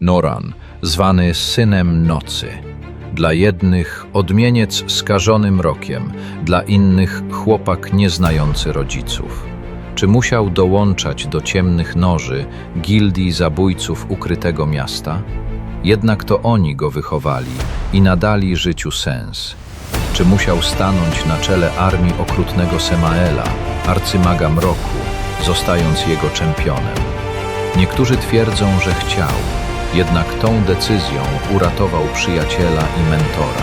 Noran, zwany synem nocy. Dla jednych odmieniec skażony mrokiem, dla innych chłopak nieznający rodziców. Czy musiał dołączać do ciemnych noży gildii zabójców ukrytego miasta? Jednak to oni go wychowali i nadali życiu sens. Czy musiał stanąć na czele armii okrutnego Semaela, arcymaga mroku, zostając jego czempionem? Niektórzy twierdzą, że chciał, jednak tą decyzją uratował przyjaciela i mentora.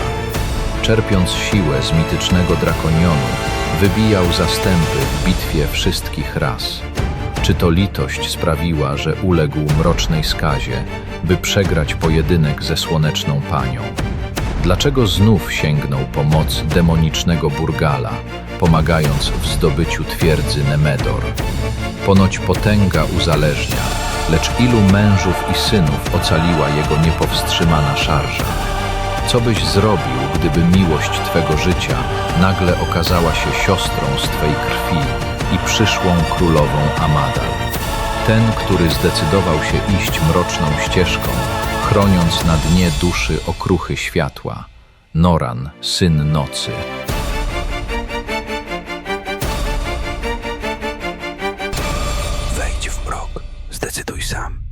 Czerpiąc siłę z mitycznego drakonionu, wybijał zastępy w bitwie wszystkich ras. Czy to litość sprawiła, że uległ mrocznej skazie, by przegrać pojedynek ze słoneczną panią? Dlaczego znów sięgnął po moc demonicznego Burgala, pomagając w zdobyciu twierdzy Nemedor? Ponoć potęga uzależnia, lecz ilu mężów i synów ocaliła jego niepowstrzymana szarża? Co byś zrobił, gdyby miłość Twego życia nagle okazała się siostrą z Twej krwi i przyszłą królową Amadal? Ten, który zdecydował się iść mroczną ścieżką, chroniąc na dnie duszy okruchy światła, Noran, syn nocy. Zdecyduj sam.